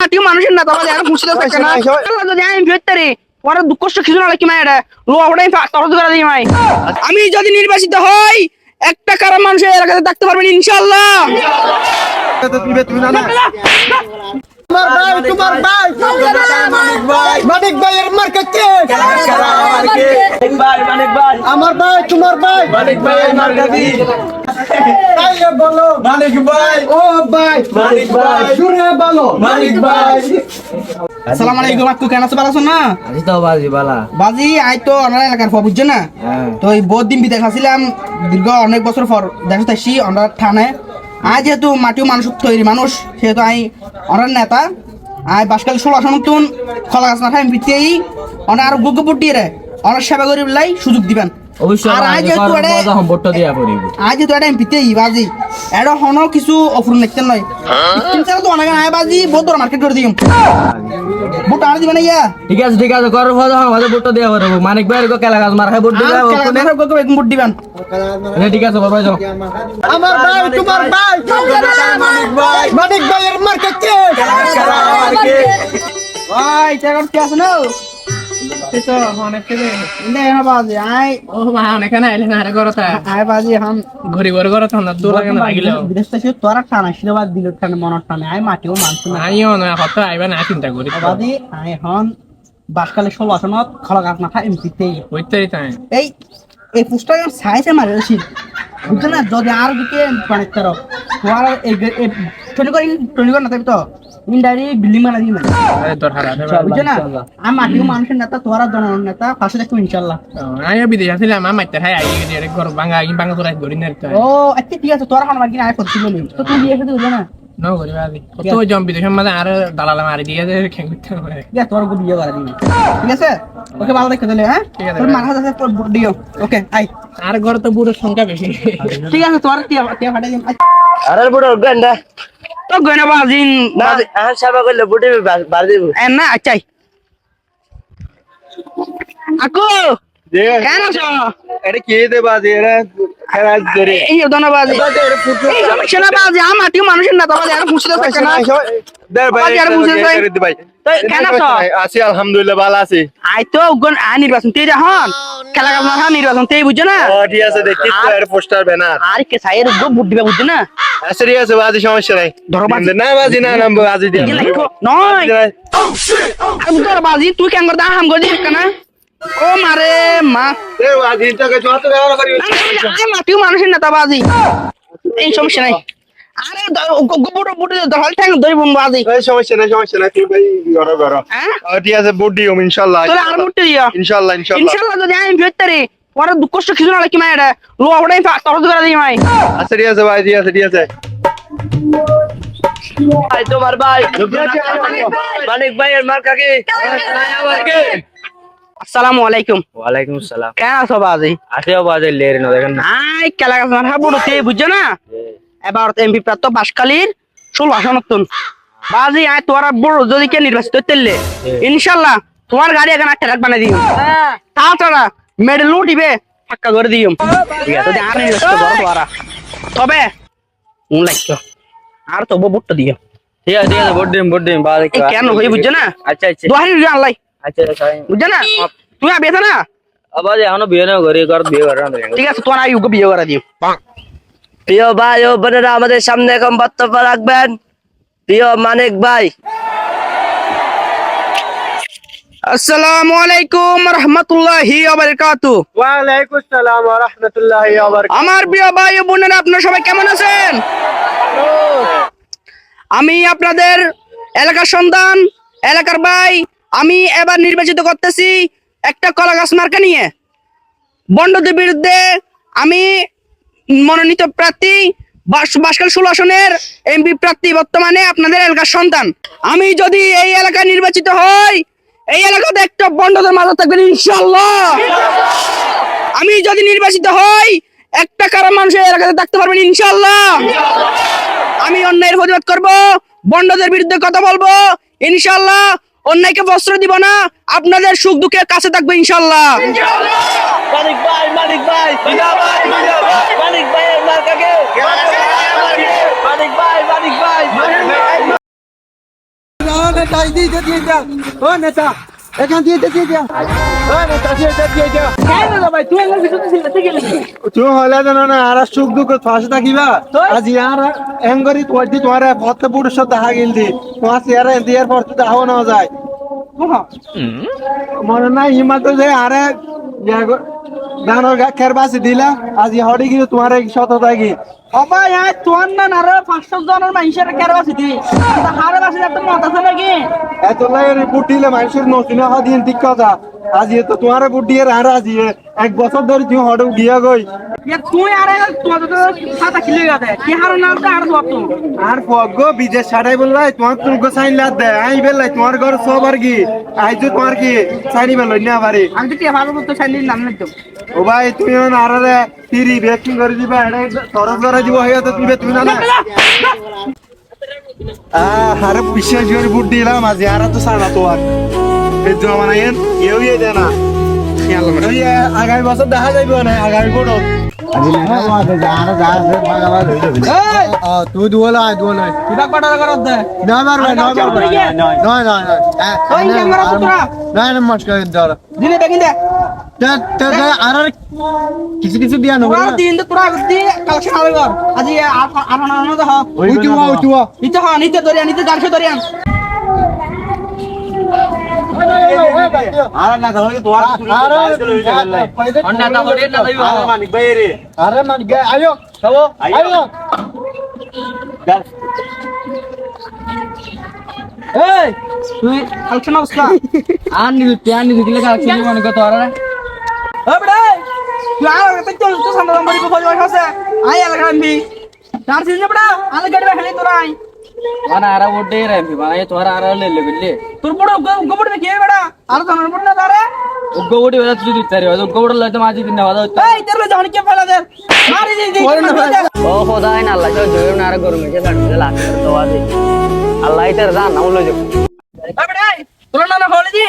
মানুষের না তাহলে আর খুশি থাকে না যদি আমি দুঃখ কষ্ট কিছু না কি মাই এটা লো ওটাই তরজ করে দিই মাই। আমি যদি নির্বাচিত হই একটা কারণ মানুষের এলাকাতে থাকতে পারবেন ইনশাআল্লাহ। তোমার ভাই তোমার ভাই। মানিক ভাই মানিক ভাইয়ের মার্কা কে? আমার ভাই তোমার ভাই। মানিক ভাইয়ের মার্কা বলো। মানিক ভাই। ও ভাই মানিক ভাই। শুনে বলো। মানিক ভাই। আসসালামু আলাইকুম আপু কেন আছো? ভালো আছো না? তো বাজি বালা। বাজি আই তো আমরা এলাকার পর বুঝছ না তো এই বহুত দিন বিদেশ দীর্ঘ অনেক বছর পর দেশ আসছি আমরা থানায়। আই যেহেতু মাটিও মানুষ তৈরি মানুষ, সেহেতু আই অনার নেতা। আই বাসকাল ষোলো আসন নতুন খলা গাছ না খাই অনার আর দিয়ে পুটিয়ে অনার সেবা করি সুযোগ দিবেন। আর আই যেহেতু এটা দিয়া পড়িব। আজ হনো কিছু অফুর দেখতেন নয়। কিন্তু তো অনেক আয় বাজি বহুত বড় মার্কেট করে দিম। বুট আর দিবেন ইয়া? ঠিক আছে ঠিক আছে করো ফটো আমাদের ভোট দিয়া পড়িব। মানিক কেলা গাছ মার খাই ভোট দিবা বুট দিবেন ঠিক আছে বাবা যাও। আমার ভাই তোমার ভাই মানিক ভাই। মানিক ভাইয়ের মার্কা কে? ভাই। চাকর কি আছে না? তো অনেক ইন্দে এনা বাজি আই ও মা অনেক না এলে না করতা আই বাজি এখন। ঘুরি ঘুরি করতা না দু লাগে না লাগিলে বিদেশ থেকে তোরা টানা ছিল বাদ দিল টানা মনত টানে। আই মাটিও মানছ না। আইও না হত আইবা না চিন্তা করি বাজি আই এখন। বাসকালে ষোলো আসনত এমপিতেই হইতেই তাই। এই এই পুস্তক সাইজে মারে রসি বুঝছ না যদি আর দিকে তার এই না তো? ইনডাইরেক্ট বিল্ডিং বানা দিই মানে তোর হারা বুঝছ না? আমি মাটিও মানুষের নেতা তোরা জনগণ নেতা পাশে ইনশাল্লাহ বিদেশ আসলে আমার মাইতে হাই আই গেছে ঘর ভাঙা আই ভাঙা তোরা ধরি না ও আচ্ছা ঠিক আছে তোরা খান মার্কিন আয় করছিল তো তুই দিয়ে এসে বুঝো না? ন করি বাদি কত জম মাঝে আর দালালা মারি দিয়ে যে খেং করতে পারে ঠিক তোর বিয়ে করে দিবি। ঠিক আছে? ওকে ভালো দেখে দিলে হ্যাঁ? ঠিক আছে। তোর মাথা আছে তোর বুট দিও। ওকে আই আর ঘর তো বুড়োর সংখ্যা বেশি। ঠিক আছে তোর টিয়া ফাটাই আরে বুড়ো গন্ডা তো গয়না বাজিন না আর সেবা করলে বুটে বার দিব। এন না আচ্ছাই আকো! কেন আছো এটা কি দে বাজে ধরে আর আর আলহামদুলিল্লাহ ভালো আছি। আই তো নির্বাচন তেই যখন খেলা না নির্বাচন তেই বুঝছ না? ঠিক আছে দেখি এর পোস্টার ব্যানার। আর কে সাইয়ের দিবা বুঝছ না? আচ্ছা ঠিক আছে বাজি সমস্যা নাই। ধরো বাজি। না বাজি না নাম বাজি দিয়া নয়। আর তোর বাজি তুই কেন করদা হাম গদি কেন? ও মারে মা এ বাজি তোকে যত ব্যবহার করি আই মাটিও মানুষের নেতা বাজি এই সমস্যা নাই আরে বুট বুট ধল ঠ্যাং ধরিব বাজি এই সমস্যা নাই সমস্যা নাই তুই ভাই ঘর ঘর হ্যাঁ ঠিক আছে বুট দিও ইনশাআল্লাহ তোর আর মুটে দিও ইনশাআল্লাহ ইনশাআল্লাহ ইনশাআল্লাহ যদি আমি ওরা দুঃখ কষ্ট কিছু না কি মাই এটা লো ওটাই তরজ করে দিই মাই আচ্ছা ঠিক আছে ভাই ঠিক আছে ঠিক আছে ভাই তোমার ভাই মানিক ভাইয়ের মার কাকে আসসালামু আলাইকুম। ওয়ালাইকুম আসসালাম। কেন আছো বাজি? আসেও বাজে লের না দেখেন আই কেলা গাছ মাথা বুড়োতে বুঝছ না? এবার এমপি প্রাপ্ত বাসকালীর ষোলো আসনতুন বাজি আয় তোমার বড় যদি কে নির্বাচিত তেললে ইনশাল্লাহ তোমার গাড়ি এখন একটা রাখ বানাই দিও তাছাড়া মেডেল উঠিবে ফাক্কা করে দিও যদি আর নির্বাচিত করো তোরা তবে মন আর তবু বুটটা দিও। ঠিক আছে ঠিক আছে ভোট দিন ভোট দিন বাজে কেন হই বুঝছ না? আচ্ছা আচ্ছা। দোহারি আল্লাহ। আচ্ছা আচ্ছা বুঝছ না? তুমি আর বেথা না? আবার এখনও বিয়ে না ঘরে ঘর বিয়ে করে না দেখেন ঠিক আছে তোমার আয়ুকে বিয়ে করে দিও। প্রিয় ভাই ও বোনেরা আমাদের সামনে এখন বক্তব্য রাখবেন। প্রিয় মানিক ভাই। আসসালামু আলাইকুম রহমতুল্লাহি ওয়ালাইকুম আসসালাম ওয়া রাহমাতুল্লাহি ওয়া বারাকাতুহু আমার প্রিয় ভাই ও বোনেরা আপনারা সবাই কেমন আছেন? আমি আপনাদের এলাকার সন্তান এলাকার ভাই আমি এবার নির্বাচিত করতেছি একটা কলা গাছ মার্কা নিয়ে। বন্ডদের বিরুদ্ধে আমি মনোনীত প্রার্থী বাসকাল ষোলো আসনের এমপি প্রার্থী বর্তমানে আপনাদের এলাকার সন্তান। আমি যদি এই এলাকায় নির্বাচিত হই, এই এলাকাতে একটা বন্ডদের মাথা থাকবেন ইনশাল্লাহ আমি যদি নির্বাচিত হই, একটা কারণ মানুষের এলাকাতে থাকতে পারবেন ইনশাল্লাহ আমি অন্যায়ের প্রতিবাদ করব বন্ডদের বিরুদ্ধে কথা বলব ইনশাল্লাহ অন্যায়কে বস্ত্র দিব না আপনাদের সুখ দুঃখের কাছে থাকবে ইনশাল্লাহ। মানিক ভাই মানিক ভাই মানিক ভাইয়ের মার কাকে মানিক ভাই মানিক ভাই। নেতা। এখান দিয়ে দিয়ে দিয়ে ভাই তুই হলে জানো না আর সুখ দুঃখ ফাঁসে থাকিবা। আজ ইয়ার এঙ্গরি তোর দি তোমার ভত্ত পুরুষ দেখা গেল দি তোমার চেয়ারে দিয়ার পর তো দেখাও না যায়। মনে নাই হিমাত যে আরে গানোর খের বাসি দিলা আজ হড়ি কিন্তু তোমার শত থাকি অবা ইয়ার তোর না আরও পাঁচশো জনের মানুষের কেন আছে দি। হারে বাসে একটা মত আছে নাকি? এত লাগে বুটিলে মানুষের নতুন দিন ঠিক কথা। আজ তো তোমার বুটিয়ে আর আজ এক বছর ধরে তুমি হড়ে গিয়া গই তুই আরে তোমার তো খাতা খিলে গেছে কি হারে না আর ধরতো আর পগ্গ বিদেশ ছাড়াই বললাই তোমার তুমি সাইন লাদ দে আই বেলাই তোমার ঘর সব আর কি? আইজু তোমার কি? সাইনি বেলাই না পারি আমি তো টিয়া ভালো করতে চাইলি নাম নিতো ও ভাই, তুমি আর রে তিরি বেকিং করে দিবা এটা তরফ ধরে দিব হইয়া তো তুমি তুমি না আরে পিছে জোরে বুট দিলাম, আজ আর তো সারা তো আর। এই জমানা এন কেউ ইয়ে দেয় না। আগামী বছর দেখা যাইব না, আগামী বড়। তুই দুয়ালা দুয়ালা বিভাগ পাঠার করত দে না মার ভাই না আর কাউকে বলি গে? না না না ওই ক্যামেরা তো তোরা না না নমস্কার দাদা দিনে দেখিন দে কিছু কিছু দিয়া নেব দিন তো তোরা দি কালেকশন হবে কর আজি নিতে হ্যাঁ দরিয়া নিতে গাড়ছে দরিয়ান আরে আরে আরে মানিক ভাই আয়ো সবো আয়ো এই তুই কালেকশন অবস্থা আর নিদু প্যান নিদু কিলে কালেকশন মনে কর তোরা ও বড়ে তুই আর তো চল তো সামনে নম্বর কো ফজল আছে আই আলা গাম্বি তার সিনে বড়া আলা গাড়ি বেখালি তোরা আই মানে আর ওডে রে মানে তোরা আর লে লে বিলে তোর বড় গোবড় কে বড়া আর তো নর না তারে উগ্গ ওডি বেলা তুই দিতারে উগ্গ ওডি লইতে মাঝি দিন না এই তেরে জানি কে ফেলা দে মারি দি দি ও খোদাই না আল্লাহ জয় না আর গরমে যে লাড়তে লাড়তে তো আদি আল্লাহ ইতার জান না উলো যাব ও বড়ে তোরা না না হলে দি